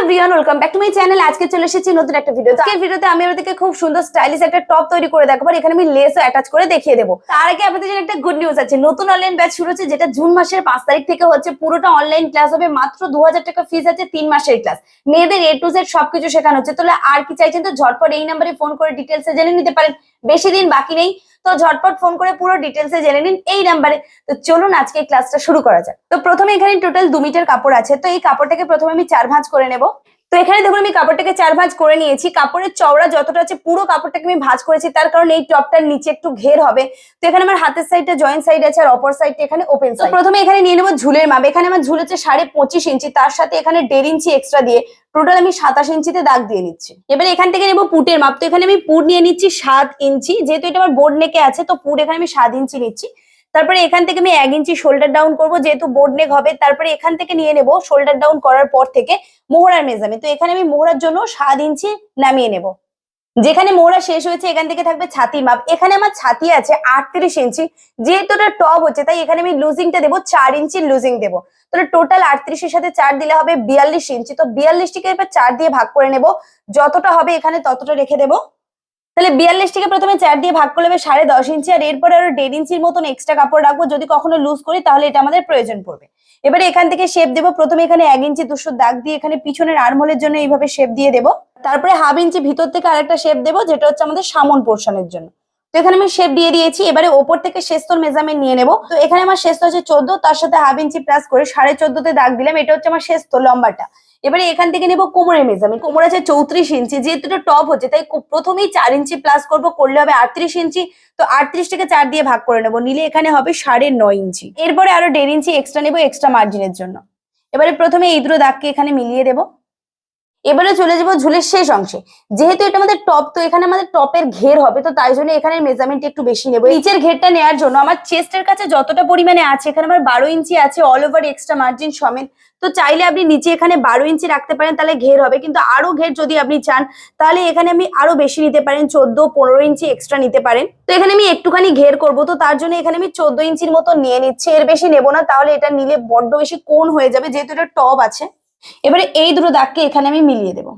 Everyone welcome back to my channel আজকে চলে এসেছি নতুন একটা ভিডিও আজকের ভিডিওতে আমি আপনাদেরকে খুব সুন্দর স্টাইলিশ একটা টপ তৈরি করে দেখাবো এখানে আমি লেসও অ্যাটাচ করে দেখিয়ে দেবো। তার আগে আপনাদের জন্য একটা গুড নিউজ আছে। নতুন অনলাইন ব্যাচ শুরু হচ্ছে, যেটা জুন মাসের পাঁচ তারিখ থেকে হচ্ছে। পুরোটা অনলাইন ক্লাস হবে, মাত্র দু হাজার টাকা ফিস আছে তিন মাসের ক্লাস মেয়েদের এ টু জেড সবকিছু শেখানো হচ্ছে। তাহলে আর কি চাইছেন? তো ঝটপট এই নাম্বারে ফোন করে ডিটেলসে জেনে নিতে পারেন। বেশি দিন বাকি নেই। তো ঝটপট ফোন করে পুরো ডিটেলসে জেনে নিন এই নাম্বারে তো চলুন আজকে ক্লাসটা শুরু করা যাক। তো প্রথমে এখানে টোটাল দু মিটার কাপড় আছে। তো এই কাপড়টাকে প্রথমে আমি চার ভাঁজ করে নেব। এখানে দেখুন আমি কাপড়টাকে চার ভাঁজ করে নিয়েছি। কাপড়ের চওড়া যতটা আছে পুরো কাপড়টাকে আমি ভাঁজ করেছি তার কারণে এই টপটার নিচে একটু ঘের হবে। তো এখানে আমার হাতের সাইডটা জয়েন্ট সাইড আছে আর অপর সাইডটা এখানে ওপেন সাইড প্রথমে এখানে নিয়ে নেব ঝুলের মাপ। এখানে আমার ঝুল হচ্ছে সাড়ে পঁচিশ ইঞ্চি তার সাথে এখানে দেড় ইঞ্চি এক্সট্রা দিয়ে টোটাল আমি সাতাশ ইঞ্চিতে দাগ দিয়ে নিচ্ছি। এবার এখান থেকে নেব পুটের মাপ। তো এখানে আমি পুট নিয়ে নিচ্ছি সাত ইঞ্চি যেহেতু এটা আমার বোর্ড নেকে আছে তো পুট এখানে আমি সাত ইঞ্চি নিচ্ছি। তারপরে এখান থেকে আমি এক ইঞ্চি শোল্ডার ডাউন করব, যেহেতু বোর্ড নেক হবে, তারপরে এখান থেকে নিয়ে নেব শোল্ডার ডাউন করার পর থেকে মোহরার মেজারমেন্ট। তো এখানে আমি মোহরার জন্য সাত ইঞ্চি নামিয়ে নেব। যেখানে মোহরা শেষ হয়েছে, এখান থেকে থাকবে ছাতির মাপ। এখানে আমার ছাতি আছে আটত্রিশ ইঞ্চি, যেহেতু এটা টপ হচ্ছে, তাই এখানে আমি লুজিংটা দেবো, চার ইঞ্চি লুজিং দেবো। তাহলে টোটাল আটত্রিশের সাথে চার দিলে হবে বিয়াল্লিশ ইঞ্চি। তো বিয়াল্লিশটিকে এবার চার দিয়ে ভাগ করে নেব, যতটা হবে এখানে ততটা রেখে দেবো। তাহলে বিয়াল্লিশটিকে প্রথমে চার দিয়ে ভাগ করলে সাড়ে দশ ইঞ্চি, আর এরপরে আরও দেড় ইঞ্চির মতন এক্সট্রা কাপড় রাখব, যদি কখনো লুজ করি, তাহলে এটা আমাদের প্রয়োজন পড়বে। এবারে এখান থেকে শেপ দেবো, প্রথমে এখানে এক ইঞ্চি দুশো দাগ দিয়ে এখানে পিছনের আর্মহোলের জন্য এইভাবে শেপ দিয়ে দেবো। তারপরে হাফ ইঞ্চি ভিতর থেকে আরেকটা শেপ দেবো, যেটা হচ্ছে আমাদের সামন পোর্শনের জন্য। এখানে আমি শেপ দিয়ে দিয়েছি, এবারে ওপর থেকে শেস্তর মেজারমেন্ট নিয়ে নেব। তো এখানে আমার শেস্ত হচ্ছে চোদ্দ, তার সাথে হাফ ইঞ্চি প্লাস করে সাড়ে চোদ্দতে দাগ দিলাম, এটা হচ্ছে আমার শেস্ত লম্বাটা। এবারে এখান থেকে নেব কোমরের মেজারমেন্ট কোমর আছে চৌত্রিশ ইঞ্চি যেহেতু টপ হচ্ছে, তাই প্রথমেই চার ইঞ্চি প্লাস করব, করলে হবে আটত্রিশ ইঞ্চি তো আটত্রিশ থেকে চার দিয়ে ভাগ করে নেব, নিলে এখানে হবে সাড়ে নয় ইঞ্চি এরপরে আরও দেড় ইঞ্চি এক্সট্রা নেব এক্সট্রা মার্জিনের জন্য। এবারে প্রথমে এই দুটো দাগকে এখানে মিলিয়ে দেবো। এবারে চলে যাব ঝুলের শেষ অংশে। যেহেতু এটা আমাদের টপ তো এখানে আমাদের টপের ঘের হবে, তো তাই জন্য এখানে মেজারমেন্ট একটু বেশি নেব। নিচের ঘেরটা নেওয়ার জন্য আমার চেস্টের কাছে যতটা পরিমাণে আছে, এখানে আমার বারো ইঞ্চি আছে অল ওভার এক্সট্রা মার্জিন সমেত তো চাইলে আপনি নিচে এখানে বারো ইঞ্চি রাখতে পারেন, তাহলে ঘের হবে। কিন্তু আরও ঘের যদি আপনি চান, তাহলে এখানে আমি আরও বেশি নিতে পারেন, চোদ্দ পনেরো ইঞ্চি এক্সট্রা নিতে পারেন। তো এখানে আমি একটুখানি ঘের করব, তো তার জন্য এখানে আমি চোদ্দ ইঞ্চির মতো নিয়ে নিচ্ছি। এর বেশি নেব না, তাহলে এটা নিলে বড্ড বেশি কোন হয়ে যাবে, যেহেতু এটা টপ আছে। এবারে এই দুটো দাগকে এখানে আমি মিলিয়ে দেবো।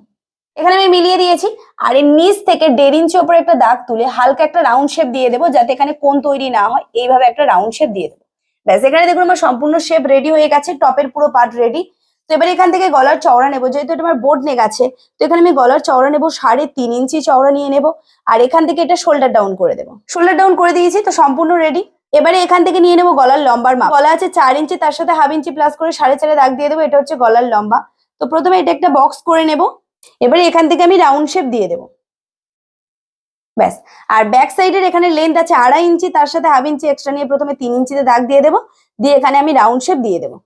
এখানে আমি মিলিয়ে দিয়েছি, আর এর নিচ থেকে দেড় ইঞ্চি ওপরে একটা দাগ তুলে হালকা একটা রাউন্ড শেপ দিয়ে দেবো, যাতে এখানে কোন তৈরি না হয়, এইভাবে একটা রাউন্ড শেপ দিয়ে দেবো। ব্যাস, এখানে দেখুন আমার সম্পূর্ণ শেপ রেডি হয়ে গেছে টপের পুরো পার্ট রেডি তো এবার এখান থেকে গলার চওড়া নেব, যেহেতু এটা আমার বোর্ড নেক আছে, তো এখানে আমি গলার চওড়া নেব, সাড়ে তিন ইঞ্চি চওড়া নিয়ে নেব, আর এখান থেকে এটা শোল্ডার ডাউন করে দেবো। শোল্ডার ডাউন করে দিয়েছি, তো সম্পূর্ণ রেডি এবারে এখান থেকে নিয়ে নেব গলার লম্বার মাপ। গলা আছে চার ইঞ্চি, তার সাথে হাফ ইঞ্চি প্লাস করে সাড়ে চারে দাগ দিয়ে দেবো, এটা হচ্ছে গলার লম্বা। তো প্রথমে এটা একটা বক্স করে নেব। এবারে এখান থেকে আমি রাউন্ড শেপ দিয়ে দেবো। ব্যাস। আর ব্যাক সাইডের এখানে লেন্থ আছে আড়াই ইঞ্চি, তার সাথে হাফ ইঞ্চি এক্সট্রা নিয়ে প্রথমে তিন ইঞ্চিতে দাগ দিয়ে দেবো। দিয়ে এখানে আমি রাউন্ড শেপ দিয়ে দেবো।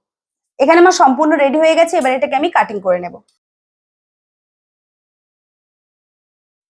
এখানে আমার সম্পূর্ণ রেডি হয়ে গেছে, এবার এটাকে আমি কাটিং করে নেব।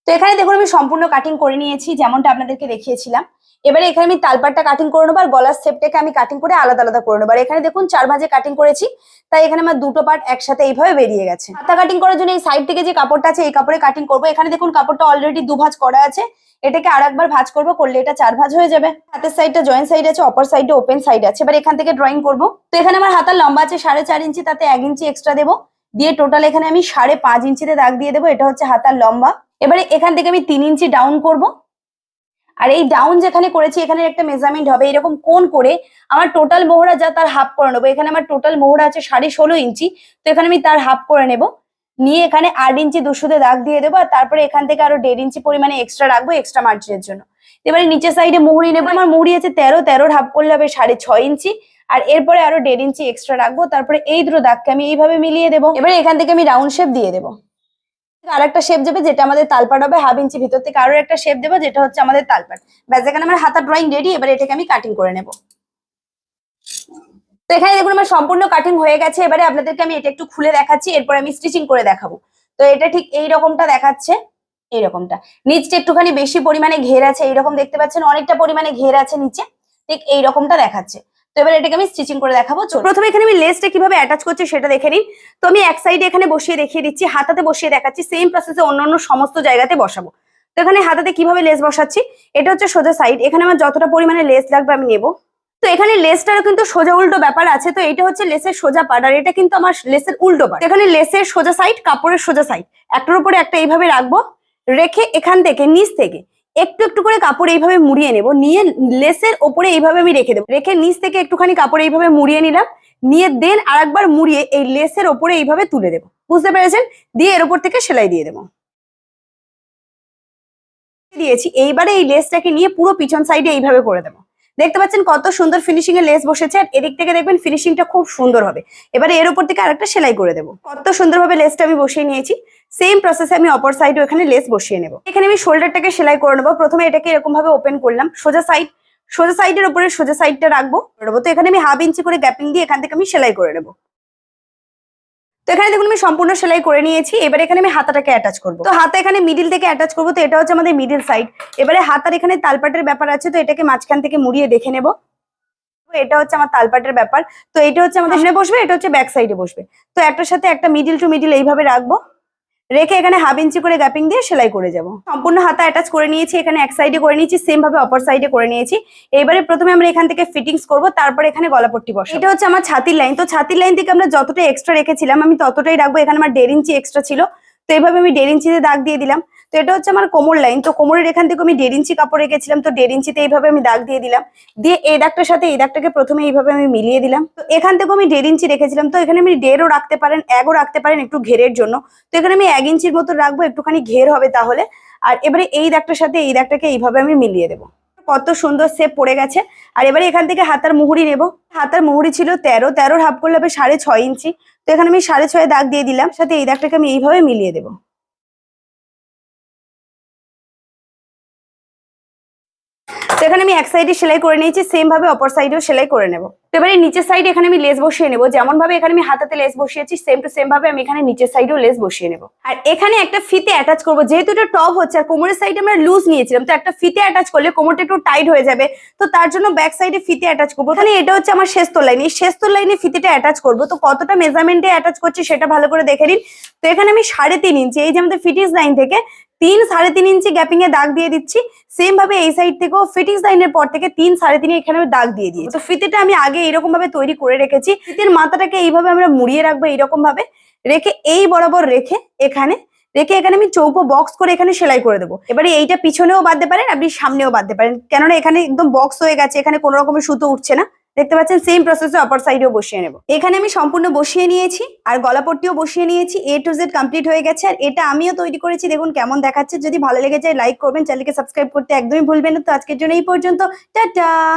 তো এখানে দেখুন আমি সম্পূর্ণ কাটিং করে নিয়েছি, যেমনটা আপনাদেরকে দেখিয়েছিলাম। এবারে এখানে আমি তালপাটটা কাটিং করে নেব আর গলার শেপটাকে আমি কাটিং করে আলাদা আলাদা করে নেব। আর এখানে দেখুন চার ভাঁজে কাটিং করেছি, তাই এখানে আমার দুটো পার্ট একসাথে এইভাবে বেরিয়ে গেছে। হাতা কাটিং করার জন্য এই সাইড থেকে যে কাপড়টা আছে, এই কাপড়ে কাটিং করব। এখানে দেখুন কাপড়টা অলরেডি দু ভাঁজ করা আছে, এটাকে আর একবার ভাঁজ করব, করলে এটা চার ভাঁজ হয়ে যাবে। হাতের সাইডটা জয়েন্ট সাইড আছে অপর সাইডে ওপেন সাইড আছে। এবার এখান থেকে ড্রয়িং করব। তো এখানে আমার হাতার লম্বা আছে, সাড়ে চার ইঞ্চি, তাতে এক ইঞ্চি এক্সট্রা দেবো। দিয়ে টোটাল এখানে আমি সাড়ে পাঁচ ইঞ্চিতে দাগ দিয়ে দেবো, এটা হচ্ছে হাতার লম্বা। এবারে এখান থেকে আমি তিন ইঞ্চি ডাউন করব। আর এই ডাউন যেখানে করেছি এখানে একটা মেজারমেন্ট হবে এরকম কোন করে আমার টোটাল মোহরা যা তার হাফ করে নেব। এখানে আমার টোটাল মোহরা আছে সাড়ে ষোলো ইঞ্চি, তো এখানে আমি তার হাফ করে নেব। নিয়ে এখানে আট ইঞ্চি দুশোতে দাগ দিয়ে দেবো আর তারপরে এখান থেকে আরও দেড় ইঞ্চি পরিমাণে এক্সট্রা রাখব এক্সট্রা মার্জিনের জন্য। এবারে নিচের সাইডে মুহুরি নেব। আমার মুহুরি আছে তেরো, তেরোর হাফ করলে হবে সাড়ে ছয় ইঞ্চি। আর এরপরে আরও দেড় ইঞ্চি এক্সট্রা রাখব। তারপরে এই দুটো দাগকে আমি এইভাবে মিলিয়ে দেবো। এবারে এখান থেকে আমি রাউন্ড শেপ দিয়ে দেবো। আর একটা শেপ দেবে যেটা আমাদের তালপাট হবে হাফ ইঞ্চি ভিতর থেকে আরও একটা শেপ দেবো যেটা হচ্ছে আমাদের তালপাট ব্যাস, এখানে আমার হাতা ড্রয়িং রেডি এবার এটাকে আমি কাটিং করে নেব। তো এখানে দেখুন আমার সম্পূর্ণ কাটিং হয়ে গেছে, এবারে আপনাদেরকে আমি এটা একটু খুলে দেখাচ্ছি, এরপর আমি স্টিচিং করে দেখাবো। তো এটা ঠিক এই রকমটা দেখাচ্ছে, এইরকমটা। নিচটা একটুখানি বেশি পরিমাণে ঘের আছে, এইরকম দেখতে পাচ্ছেন, অনেকটা পরিমাণে ঘের আছে নিচে, ঠিক এই রকমটা দেখাচ্ছে। তো এবার এটাকে আমি স্টিচিং করে দেখাবো। প্রথমে এখানে আমি লেসটা কীভাবে অ্যাটাচ করছি সেটা দেখে নিন তো আমি এক সাইডে এখানে বসিয়ে দেখিয়ে দিচ্ছি হাতাতে বসিয়ে দেখাচ্ছি সেম প্রসেসে অন্য অন্য সমস্ত জায়গাতে বসাবো। তো এখানে হাতাতে কীভাবে লেস বসাচ্ছি এটা হচ্ছে সোজা সাইড এখানে আমার যতটা পরিমাণে লেস লাগবে আমি নেব। তো এখানে লেসটারও কিন্তু সোজা উল্টো ব্যাপার আছে তো এটা হচ্ছে লেসের সোজা পার্ট আর এটা কিন্তু আমার লেসের উল্টো পার্ট এখানে লেসের সোজা সাইড কাপড়ের সোজা সাইড একটার উপরে একটা এইভাবে রাখব রেখে এখান থেকে নিচ থেকে একটু একটু করে কাপড় এইভাবে মুড়িয়ে নেব। নিয়ে লেসের ওপরে এইভাবে আমি রেখে দেবো। রেখে নিচ থেকে একটুখানি কাপড় এইভাবে মুড়িয়ে নিলাম। নিয়ে দেন আর একবার মুড়িয়ে এই লেসের ওপরে এইভাবে তুলে দেবো। বুঝতে পেরেছেন? দিয়ে এর ওপর থেকে সেলাই দিয়ে দেবো। দিয়েছি। এইবারে এই লেসটাকে নিয়ে পুরো পিছন সাইডে এইভাবে করে দেবো। দেখতে পাচ্ছেন কত সুন্দর ফিনিশিং এর লেস বসেছে। আর এদিক থেকে দেখবেন ফিনিশিংটা খুব সুন্দর হবে। এবারে এর উপর থেকে আরেকটা সেলাই করে দেবো। কত সুন্দরভাবে লেসটা আমি বসিয়ে নিয়েছি। সেম প্রসেসে আমি অপর সাইডে এখানে লেস বসিয়ে নেব। এখানে আমি শোল্ডারটাকে সেলাই করে নেব। প্রথমে এটাকে এরকম ভাবে ওপেন করলাম। সোজা সাইড সোজা সাইডের উপরে সোজা সাইডটা রাখব। তো এখানে আমি হাফ ইঞ্চি করে গ্যাপিং দিয়ে এখান থেকে আমি সেলাই করে নেব। তো এখানে দেখুন আমি সম্পূর্ণ সেলাই করে নিয়েছি, এবার এখানে আমি হাতাটাকে অ্যাটাচ করব। তো হাতা এখানে মিডিল থেকে অ্যাটাচ করব, তো এটা হচ্ছে আমাদের মিডিল সাইড এবারে হাতার এখানে তালপাটের ব্যাপার আছে, তো এটাকে মাঝখান থেকে মুড়িয়ে দেখে নেব। এটা হচ্ছে আমার তালপাটের ব্যাপার। তো এটা হচ্ছে আমাদের সামনে বসবে, এটা হচ্ছে ব্যাক সাইডে বসবে। তো একটার সাথে একটা মিডিল টু মিডিল এইভাবে রাখব। রেখে এখানে হাফ ইঞ্চি করে গ্যাপিং দিয়ে সেলাই করে যাব। সম্পূর্ণ হাতা অ্যাটাচ করে নিয়েছি, এখানে এক সাইডে করে নিয়েছি সেম ভাবে অপর সাইডে করে নিয়েছি। এবারে প্রথমে আমরা এখান থেকে ফিটিংস করব, তারপর এখানে গলাপট্টি বসে এটা হচ্ছে আমার ছাতির লাইন তো ছাতির লাইন থেকে আমরা যতটা এক্সট্রা রেখেছিলাম, আমি ততটাই রাখব, এখানে আমার দেড় ইঞ্চি এক্সট্রা ছিল। তো এইভাবে আমি দেড় ইঞ্চিতে দাগ দিয়ে দিলাম। তো এটা হচ্ছে আমার কোমর লাইন তো কোমরের এখান থেকে আমি দেড় ইঞ্চি কাপড় রেখেছিলাম, তো দেড় ইঞ্চিতে এইভাবে আমি দাগ দিয়ে দিলাম। দিয়ে এই দাগটার সাথে এই দাগটাকে প্রথমে এইভাবে আমি মিলিয়ে দিলাম। তো এখান থেকেও আমি দেড় ইঞ্চি রেখেছিলাম। তো এখানে আমি দেড়ও রাখতে পারেন, একও রাখতে পারেন একটু ঘেরের জন্য। তো এখানে আমি এক ইঞ্চির মতো রাখব, একটুখানি ঘের হবে তাহলে। আর এবারে এই দাগটার সাথে এই দাগটাকে এইভাবে আমি মিলিয়ে দেবো। কত সুন্দর সেপ পড়ে গেছে। আর এবারে এখান থেকে হাতার মুহুরি নেব। হাতার মুহুরি ছিল তেরো, তেরোর হাফ করলে হবে সাড়ে ছয় ইঞ্চি। তো এখানে আমি সাড়ে ছয় দাগ দিয়ে দিলাম। সাথে এই দাগটাকে আমি এইভাবে মিলিয়ে দেবো। তো এখানে আমি এক সাইডে সেলাই করে নিয়েছি সেম ভাবে অপর সাইডেও সেলাই করে নেব। তো এবারে নিচের সাইডে এখানে আমি লেস বসিয়ে নেব যেমন ভাবে এখানে আমি হাতাতে লেস বসিয়েছি সেম টু সেম ভাবে আমি এখানে নিচের সাইডেও লেস বসিয়ে নেব। আর এখানে একটা ফিতে অ্যাটাচ করব, যেহেতু এটা টপ হচ্ছে, আর কোমরের সাইডে আমরা লুজ নিয়েছিলাম, তো একটা ফিতে অ্যাটাচ করলে কোমরটা একটু টাইট হয়ে যাবে, তো তার জন্য ব্যাক সাইডে ফিতে অ্যাটাচ করব। তাহলে এটা হচ্ছে আমার শেষতর লাইন এই শেষতর লাইনে ফিতেটা অ্যাটাচ করব। তো কতটা মেজারমেন্টে অ্যাটাচ করছি সেটা ভালো করে দেখে নিন। তো এখানে আমি সাড়ে তিন ইঞ্চি এই যে আমাদের ফিটিস লাইন থেকে তিন সাড়ে তিন ইঞ্চি গ্যাপিং এ দাগ দিয়ে দিচ্ছি। সেম ভাবে এই সাইড থেকেও ফিটিংস লাইনের পর থেকে তিন সাড়ে তিন এখানে আমি দাগ দিয়ে দিই তো ফিতেটা আমি আগে এরকম ভাবে তৈরি করে রেখেছি। ফিতের মাথাটাকে এইভাবে আমরা মুড়িয়ে রাখব এইরকম ভাবে। রেখে এই বরাবর রেখে এখানে রেখে এখানে আমি চৌকো বক্স করে এখানে সেলাই করে দেবো। এবারে এইটা পিছনেও বাঁধতে পারেন, আপনি সামনেও বাঁধতে পারেন। কেননা এখানে একদম বক্স হয়ে গেছে, এখানে কোনো রকমের সুতো উঠছে না। দেখতে পাচ্ছেন সেম প্রসেসে অপর সাইডেও বসিয়ে নেব। এখানে আমি সম্পূর্ণ বসিয়ে নিয়েছি, আর গলাপট্টিও বসিয়ে নিয়েছি এ টু জেড কমপ্লিট হয়ে গেছে, আর এটা আমিও তৈরি করেছি। দেখুন কেমন দেখাচ্ছে, যদি ভালো লেগে যায় লাইক করবেন চ্যানেলকে সাবস্ক্রাইব করতে একদমই ভুলবেন না। তো আজকের জন্য এই পর্যন্ত, টাটা!